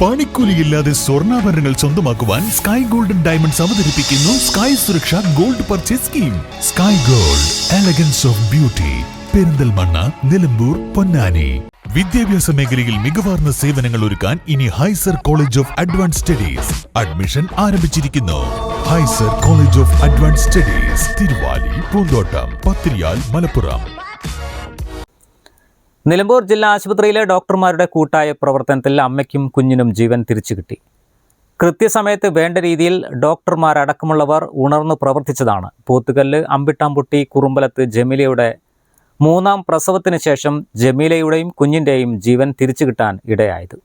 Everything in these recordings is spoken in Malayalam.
പണിക്കൂലിയില്ലാതെ സ്വർണാഭരണങ്ങൾ സ്വന്തമാക്കുവാൻ സ്കൈ ഗോൾഡൻ ഡയമണ്ട്സ് അവതരിപ്പിക്കുന്നു Sky Suraksha gold purchase scheme Sky gold elegance of beauty Perinthalmanna Nilambur Ponnani. വിദ്യാഭ്യാസ മേഖലയിൽ മികവാർന്ന സേവനങ്ങൾ ഒരുക്കാൻ ഇനി ഹൈസർ college of advance studies admission ആരംഭിച്ചിരിക്കുന്നു. ഹൈസർ college of advance studies Thiruvali പൂന്തോട്ടം പത്തിരിയാൽ മലപ്പുറം. നിലമ്പൂർ ജില്ലാ ആശുപത്രിയിലെ ഡോക്ടർമാരുടെ കൂട്ടായ പ്രവർത്തനത്തിൽ അമ്മയ്ക്കും കുഞ്ഞിനും ജീവൻ തിരിച്ചു കിട്ടി കൃത്യസമയത്ത് വേണ്ട രീതിയിൽ ഡോക്ടർമാരടക്കമുള്ളവർ ഉണർന്നു പ്രവർത്തിച്ചതാണ്. പോത്തുകല്ല് അമ്പിട്ടാംപുട്ടി കുറുമ്പലത്ത് ജമീലയുടെ മൂന്നാം പ്രസവത്തിന് ശേഷം ജമീലയുടെയും കുഞ്ഞിന്റെയും ജീവൻ തിരിച്ചു കിട്ടാൻ ഇടയായത്.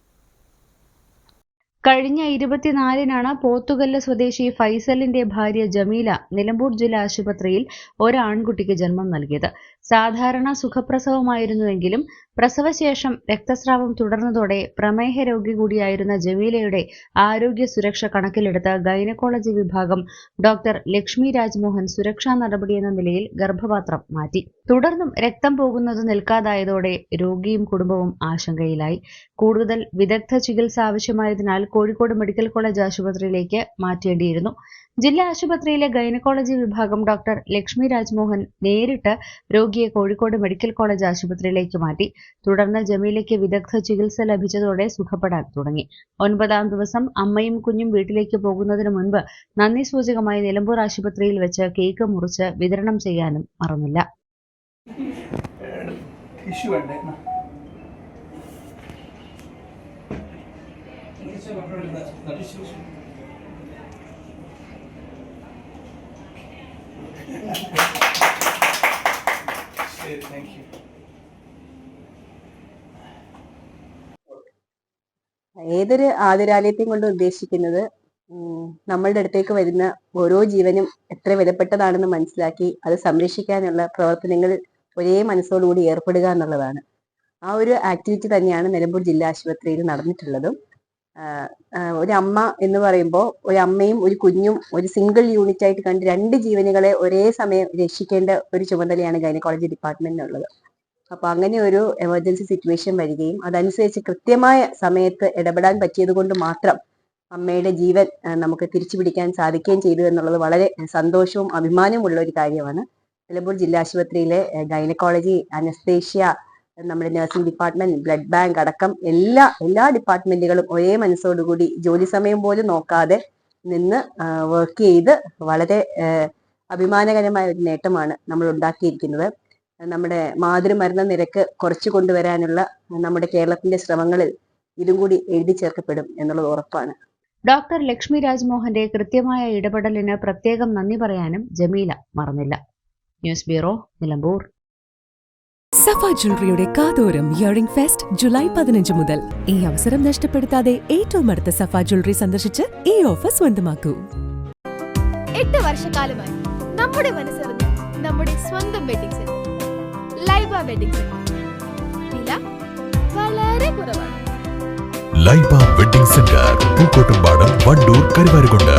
കഴിഞ്ഞ ഇരുപത്തിനാലിനാണ് പോത്തുകല്ല് സ്വദേശി ഫൈസലിന്റെ ഭാര്യ ജമീല നിലമ്പൂർ ജില്ലാ ആശുപത്രിയിൽ ഒരാൺകുട്ടിക്ക് ജന്മം നൽകിയത്. സാധാരണ സുഖപ്രസവമായിരുന്നുവെങ്കിലും പ്രസവശേഷം രക്തസ്രാവം തുടർന്നതോടെ പ്രമേഹ രോഗി കൂടിയായിരുന്ന ജമീലയുടെ ആരോഗ്യ സുരക്ഷ കണക്കിലെടുത്ത ഗൈനക്കോളജി വിഭാഗം ഡോക്ടർ ലക്ഷ്മി രാജ്മോഹൻ സുരക്ഷാ നടപടി എന്ന നിലയിൽ ഗർഭപാത്രം മാറ്റി. തുടർന്നും രക്തം പോകുന്നത് നിൽക്കാതായതോടെ രോഗിയും കുടുംബവും ആശങ്കയിലായി. കൂടുതൽ വിദഗ്ധ ചികിത്സ ആവശ്യമായതിനാൽ കോഴിക്കോട് മെഡിക്കൽ കോളേജ് ആശുപത്രിയിലേക്ക് മാറ്റേണ്ടിയിരുന്നു. ജില്ലാ ആശുപത്രിയിലെ ഗൈനക്കോളജി വിഭാഗം ഡോക്ടർ ലക്ഷ്മി രാജ്മോഹൻ നേരിട്ട് രോഗിയെ കോഴിക്കോട് മെഡിക്കൽ കോളേജ് ആശുപത്രിയിലേക്ക് മാറ്റി തുടർന്ന് ജമീലയ്ക്ക് വിദഗ്ധ ചികിത്സ ലഭിച്ചതോടെ സുഖപ്പെടാൻ തുടങ്ങി ഒൻപതാം ദിവസം അമ്മയും കുഞ്ഞും വീട്ടിലേക്ക് പോകുന്നതിന് മുൻപ് നന്ദി സൂചകമായി നിലമ്പൂർ ആശുപത്രിയിൽ വെച്ച് കേക്ക് മുറിച്ച് വിതരണം ചെയ്യാനും മറന്നില്ല Thank. ടിഷ്യൂ. ശരി താങ്ക് യു ഏതൊരു ആതുരാലയത്തെയും കൊണ്ട് ഉദ്ദേശിക്കുന്നത് നമ്മളുടെ അടുത്തേക്ക് വരുന്ന ഓരോ ജീവനും എത്ര വിലപ്പെട്ടതാണെന്ന് മനസ്സിലാക്കി അത് സംരക്ഷിക്കാനുള്ള പ്രവർത്തനങ്ങൾ ഒരേ മനസ്സോടുകൂടി ഏർപ്പെടുക എന്നുള്ളതാണ്. ആ ഒരു ആക്ടിവിറ്റി തന്നെയാണ് നിലമ്പൂർ ജില്ലാ ആശുപത്രിയിൽ നടന്നിട്ടുള്ളതും. ഒരു അമ്മ എന്ന് പറയുമ്പോൾ ഒരു അമ്മയും ഒരു കുഞ്ഞും ഒരു സിംഗിൾ യൂണിറ്റ് ആയിട്ട് കണ്ട് രണ്ട് ജീവനുകളെ ഒരേ സമയം രക്ഷിക്കേണ്ട ഒരു ചുമതലയാണ് ഗൈനക്കോളജി ഡിപ്പാർട്ട്മെന്റിനുള്ളത് അപ്പൊ അങ്ങനെ ഒരു എമർജൻസി സിറ്റുവേഷൻ വരികയും അതനുസരിച്ച് കൃത്യമായ സമയത്ത് ഇടപെടാൻ പറ്റിയത് കൊണ്ട് മാത്രം അമ്മയുടെ ജീവൻ നമുക്ക് തിരിച്ചു പിടിക്കാൻ സാധിക്കുകയും ചെയ്തു എന്നുള്ളത് വളരെ സന്തോഷവും അഭിമാനവും ഉള്ള ഒരു കാര്യമാണ്. നിലമ്പൂർ ജില്ലാ ആശുപത്രിയിലെ ഗൈനക്കോളജി അനസ്തേഷ്യ നമ്മുടെ നഴ്സിംഗ് ഡിപ്പാർട്ട്മെന്റ് ബ്ലഡ് ബാങ്ക് അടക്കം എല്ലാ എല്ലാ ഡിപ്പാർട്ട്മെന്റുകളും ഒരേ മനസ്സോടുകൂടി ജോലി സമയം പോലും നോക്കാതെ നിന്ന് വർക്ക് ചെയ്ത് വളരെ അഭിമാനകരമായ ഒരു നേട്ടമാണ് നമ്മൾ ഉണ്ടാക്കിയിരിക്കുന്നത്. നമ്മുടെ മാതൃമരണ നിരക്ക് കുറച്ചു കൊണ്ടുവരാനുള്ള നമ്മുടെ കേരളത്തിന്റെ ശ്രമങ്ങളിൽ ഇതും കൂടി എഴുതി ചേർക്കപ്പെടും എന്നുള്ളത് ഉറപ്പാണ്. ഡോക്ടർ ലക്ഷ്മി രാജ്മോഹന്റെ കൃത്യമായ ഇടപെടലിന് പ്രത്യേകം നന്ദി പറയാനും ജമീല മറന്നില്ല. News bureau Nilambur. സഫ ജ്വല്ലറിയുടെ കാതോരം ഇയറിംഗ് ഫെസ്റ്റ് ജൂലൈ പതിനഞ്ച് മുതൽ. ഈ അവസരം നഷ്ടപ്പെടുത്താതെ ഏറ്റവും അടുത്ത സഫ ജ്വല്ലറി സന്ദർശിച്ച് ഈ ഓഫർ സ്വന്തമാക്കൂ. എട്ട് വർഷക്കാലമായി നമ്മുടെ മനസ്സറിഞ്ഞ് നമ്മുടെ സ്വന്തം wedding centre Laiba wedding centre വില വളരെ കുറവാണ്. Laiba wedding centre Pookkottumpadam Wandoor Karuvarakundu.